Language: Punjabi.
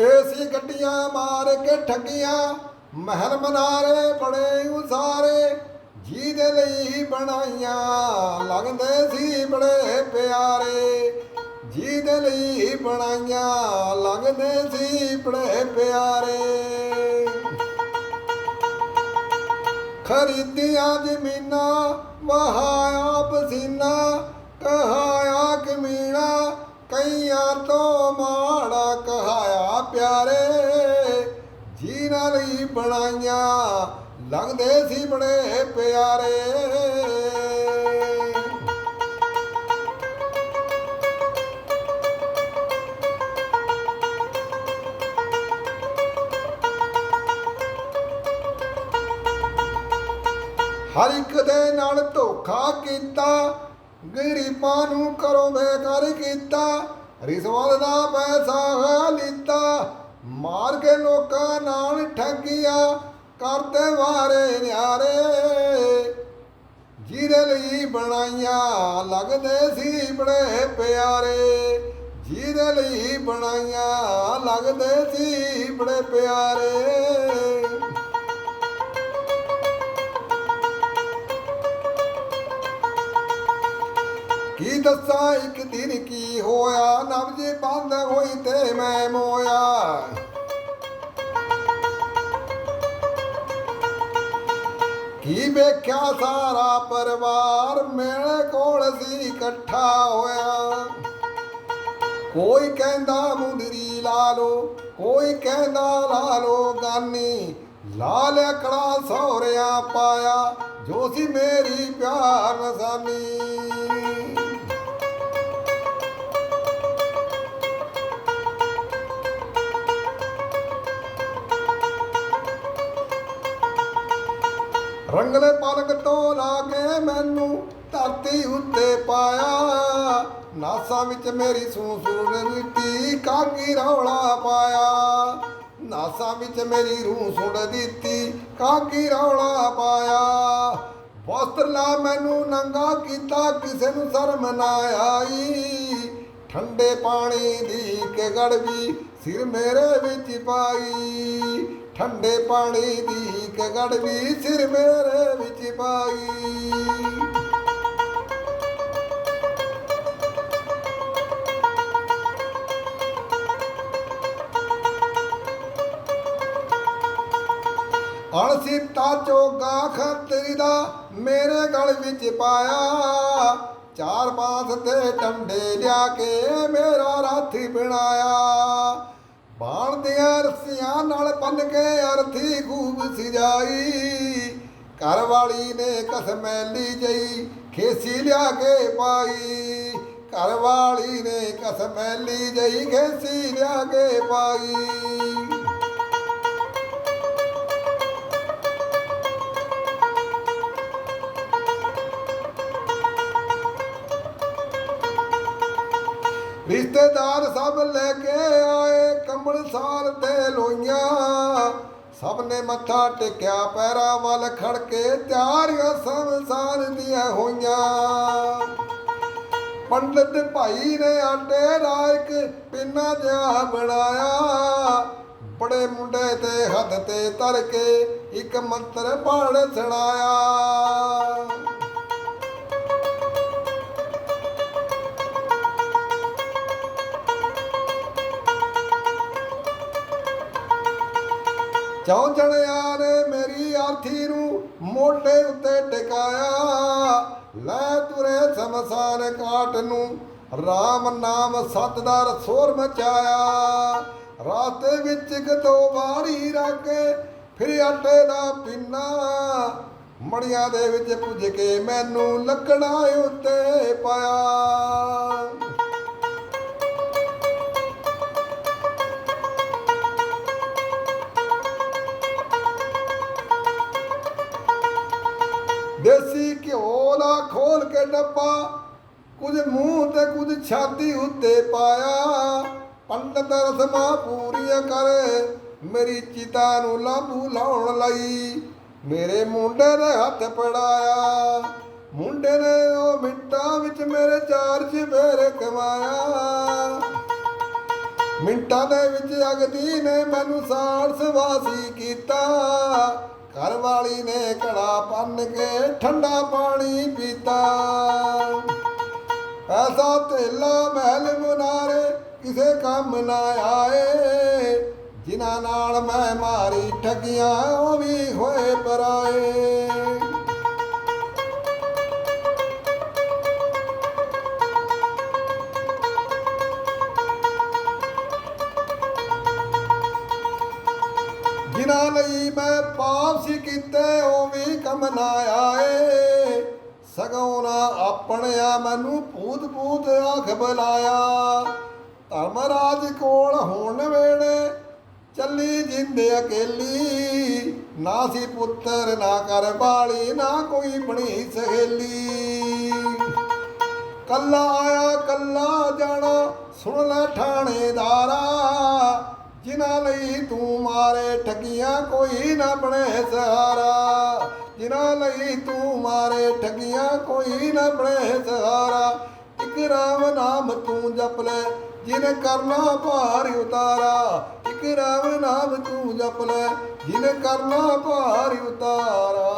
ਏਸੀ ਗੱਡੀਆਂ ਮਾਰ ਕੇ ਠੱਗੀਆਂ, ਮਹਿਲ ਮਨਾਰੇ ਬੜੇ ਉਸਾਰੇ ਜੀ ਦੇ ਲਈ ਬਣਾਈਆਂ ਲੱਗਦੇ ਸੀ ਬੜੇ ਪਿਆਰੇ ਜੀ ਦੇ ਲਈ ਬਣਾਈਆਂ ਲੱਗਦੇ ਸੀ ਬੜੇ ਪਿਆਰੇ। ਖਰੀਦੀਆਂ ਜ਼ਮੀਨਾਂ, ਵਹਾਇਆ ਪਸੀਨਾ, ਕਹਾਇਆ ਕਮੀਣਾ ਕਈਆਂ ਤੋਂ ਮਾੜਾ ਪਿਆਰੇ ਜੀ ਨਾਲ ਹੀ ਬਣਾਈਆਂ ਲੱਗਦੇ ਸੀ ਬੜੇ ਪਿਆਰੇ। ਹਰ ਇੱਕ ਦੇ ਨਾਲ ਧੋਖਾ ਕੀਤਾ, ਗਰੀਬਾਂ ਨੂੰ ਕਰੋ ਬੇਕਾਰ ਕੀਤਾ, ਰਿਸ਼ਵਤ ਦਾ ਪੈਸਾ ਮਾਰ ਕੇ ਲੋਕਾਂ ਨਾਲ ਠੱਗੀਆਂ ਕਰਦੇ ਵਾਰੇ ਨਿਆਰੇ। ਜਿਹਦੇ ਲਈ ਬਣਾਈਆਂ ਲੱਗਦੇ ਸੀ ਬੜੇ ਪਿਆਰੇ। ਜਿਹਦੇ ਲਈ ਬਣਾਈਆਂ ਲੱਗਦੇ ਸੀ ਬੜੇ ਪਿਆਰੇ। ਕੀ ਦੱਸਾਂ, ਇੱਕ ਦਿਨ ਕੀ ਹੋਇਆ? ਨਬਜ ਬੰਦ ਹੋਈ ਤੇ ਮੈਂ ਮੋਇਆ। ਕੀ ਵੇਖਿਆ ਸਾਰਾ ਪਰਿਵਾਰ ਮੇਰੇ ਕੋਲ ਸੀ ਇਕੱਠਾ ਹੋਇਆ। ਕੋਈ ਕਹਿੰਦਾ ਮੁੰਦਰੀ ਲਾ ਲੋ ਕੋਈ ਕਹਿੰਦਾ ਲਾ ਲੋ ਗਾਨੀ। ਲਾਲ ਅਕੜਾ ਕੜਾ ਸਹੁਰਿਆਂ ਪਾਇਆ, ਜੋ ਸੀ ਮੇਰੀ ਪਿਆਰ ਨਸਾਨੀ। ਰੰਗਲੇ ਪਲਕ ਤੋਂ ਲਾ ਕੇ ਮੈਨੂੰ ਧਰਤੀ ਉੱਤੇ ਪਾਇਆ। ਨਾਸਾਂ ਵਿੱਚ ਮੇਰੀ ਸੂਸੂਰ ਦਿੱਤੀ ਕਾਗੀ ਰੌਲਾ ਪਾਇਆ। ਨਾਸਾਂ ਵਿੱਚ ਮੇਰੀ ਰੂਹ ਸੁੱਟ ਦਿੱਤੀ, ਕਾਗੀ ਰੌਲਾ ਪਾਇਆ। ਵਸਤਰ ਲਾ ਮੈਨੂੰ ਨੰਗਾ ਕੀਤਾ, ਕਿਸੇ ਨੂੰ ਸ਼ਰਮ ਨਾ ਆਈ। ਠੰਡੇ ਪਾਣੀ ਦੀ ਕੇ ਗੜਵੀ ਸਿਰ ਮੇਰੇ ਵਿੱਚ ਪਾਈ। ਠੰਡੇ ਪਾਣੀ ਦੀ ਕੇ ਗੜਵੀ ਸਿਰ ਮੇਰੇ ਵਿੱਚ ਪਾਈ। ਅਣਸੀਤਾ ਚੋਗਾ ਖਤਰੀ ਦਾ ਮੇਰੇ ਗਲ ਵਿੱਚ ਪਾਇਆ। ਚਾਰ ਪਾਸ ਤੇ ਟੰਡੇ ਲਿਆ ਕੇ ਮੇਰਾ ਰਾਥੀ ਬਣਾਇਆ ਬਾਣ ਦੀਆਂ ਅਰਸੀਆਂ ਨਾਲ ਬੰਨ ਕੇ ਅਰਥੀ ਖੂਬ ਸਜਾਈ। ਘਰ ਵਾਲੀ ਨੇ ਕਸਮੈਲੀ ਜਈ ਖੇਸੀ ਲਿਆ ਕੇ ਪਾਈ। ਘਰ ਵਾਲੀ ਨੇ ਕਸਮੈਲੀ ਜਈ ਖੇਸੀ ਲਿਆ ਕੇ ਪਾਈ। ਰਿਸ਼ਤੇਦਾਰ ਸਭ ਲੈ ਕੇ ਆਏ ਕੰਬਲ ਸਾਲ ਤੇ ਲੋਈਆਂ। ਸਭ ਨੇ ਮੱਥਾ ਟੇਕਿਆ, ਪੈਰਾਂ ਵੱਲ ਖੜ ਕੇ ਤਿਆਰੀਆਂ ਸੰਸਾਰ ਦੀਆਂ ਹੋਈਆਂ। ਪੰਡਤ ਭਾਈ ਨੇ ਆਟੇ ਦਾ ਇੱਕ ਪਿੰਨਾ ਜਿਹਾ ਬਣਾਇਆ। ਬੜੇ ਮੁੰਡੇ ਤੇ ਹੱਥ ਤੇ ਧਰ ਕੇ ਇੱਕ ਮੰਤਰ ਪੜ ਸੁਣਾਇਆ। ਚੌਂ ਜਣਿਆਂ ਨੇ ਮੇਰੀ ਆਰਥੀ ਨੂੰ ਮੋਢੇ ਉੱਤੇ ਟਿਕਾਇਆ? ਲੈ ਤੁਰੇ ਸਮਸਾਨ ਕਾਟ ਨੂੰ RAM ਨਾਮ ਸਤ ਦਾ ਰਸੋਰ ਮਚਾਇਆ। ਰਾਤੇ ਵਿੱਚ ਇੱਕ ਦੋ ਵਾਰੀ ਰੱਖ ਫਿਰ ਆਟੇ ਦਾ ਪਿੰਨਾ। ਮੜੀਆਂ ਦੇ ਵਿੱਚ ਪੁੱਜ ਕੇ ਮੈਨੂੰ ਲੱਕੜਾਂ ਉੱਤੇ ਪਾਇਆ। ਦੇਸੀ ਘਿਓ ਦਾ ਖੋਲ ਕੇ ਡੱਬਾ, ਕੁਝ ਮੂੰਹ ਤੇ ਕੁਝ ਛਾਤੀ ਉੱਤੇ ਪਾਇਆ। ਪੰਡਤ ਰਸਮਾਂ ਪੂਰੀਆਂ ਕਰ, ਮੇਰੀ ਚਿਤਾ ਨੂੰ ਲਾਂਬੂ ਲਾਉਣ ਲਈ ਮੇਰੇ ਮੁੰਡੇ ਦੇ ਹੱਥ ਪੜਾਇਆ ਮੁੰਡੇ ਨੇ ਉਹ ਮਿੰਟਾਂ ਵਿੱਚ ਮੇਰੇ ਚਾਰ ਚਵੇਰੇ ਕਮਾਇਆ। ਮਿੰਟਾਂ ਦੇ ਵਿੱਚ ਅਗਦੀ ਨੇ ਮੈਨੂੰ ਸਾਰ ਸਵਾਸੀ ਕੀਤਾ। ਘਰ ਵਾਲੀ ਨੇ ਘੜਾ ਪੰਨ ਕੇ ਠੰਡਾ ਪਾਣੀ ਪੀਤਾ। ਐਸਾ ਤੇਲਾ ਮਹਿਲ ਮੁਨਾਰੇ, ਕਿਸੇ ਕੰਮ ਨਾ ਆਏ। ਜਿਨ੍ਹਾਂ ਨਾਲ ਮੈਂ ਮਾਰੀ ਠੱਗੀਆਂ, ਉਹ ਵੀ ਹੋਏ ਪਰਾਏ। ਲਈ ਮੈਂ ਪਾਪ ਸੀ ਕੀਤੇ, ਉਹ ਵੀ ਕੰਮ ਨਾ ਆਏ। ਸਗੋਂ ਨਾ ਆਪਣਿਆ ਮੈਨੂੰ ਭੂਤ ਭੂਤ ਆਖ ਬੁਲਾਇਆ। ਧਰਮਰਾਜ ਕੋਲ ਹੋਣ ਵੇੜੇ, ਚੱਲੀ ਜਿੰਦੇ ਅਕੇਲੀ। ਨਾ ਸੀ ਪੁੱਤਰ, ਨਾ ਕਰ ਬਾਲੀ ਨਾ ਕੋਈ ਬਣੀ ਸਹੇਲੀ। ਕੱਲਾ ਆਇਆ, ਕੱਲਾ ਜਾਣਾ, ਸੁਣ ਲੈ ਠਾਣੇਦਾਰਾ। ਜਿਨ੍ਹਾਂ ਲਈ ਤੂੰ ਮਾਰੇ ਠੱਗੀਆਂ ਕੋਈ ਨਾ ਬਣੇ ਸਹਾਰਾ। ਜਿਨ੍ਹਾਂ ਲਈ ਤੂੰ ਮਾਰੇ ਠੱਗੀਆਂ ਕੋਈ ਨਾ ਬਣੇ ਸਹਾਰਾ। ਇਕ ਰਾਮ ਨਾਮ ਤੂੰ ਜਪ ਲੈ, ਜਿਨ ਕਰਨਾ ਭਾਰ ਉਤਾਰਾ। ਇਕ ਰਾਮ ਨਾਮ ਤੂੰ ਜਪ ਲੈ, ਜਿਨ ਕਰਨਾ ਭਾਰ ਉਤਾਰਾ।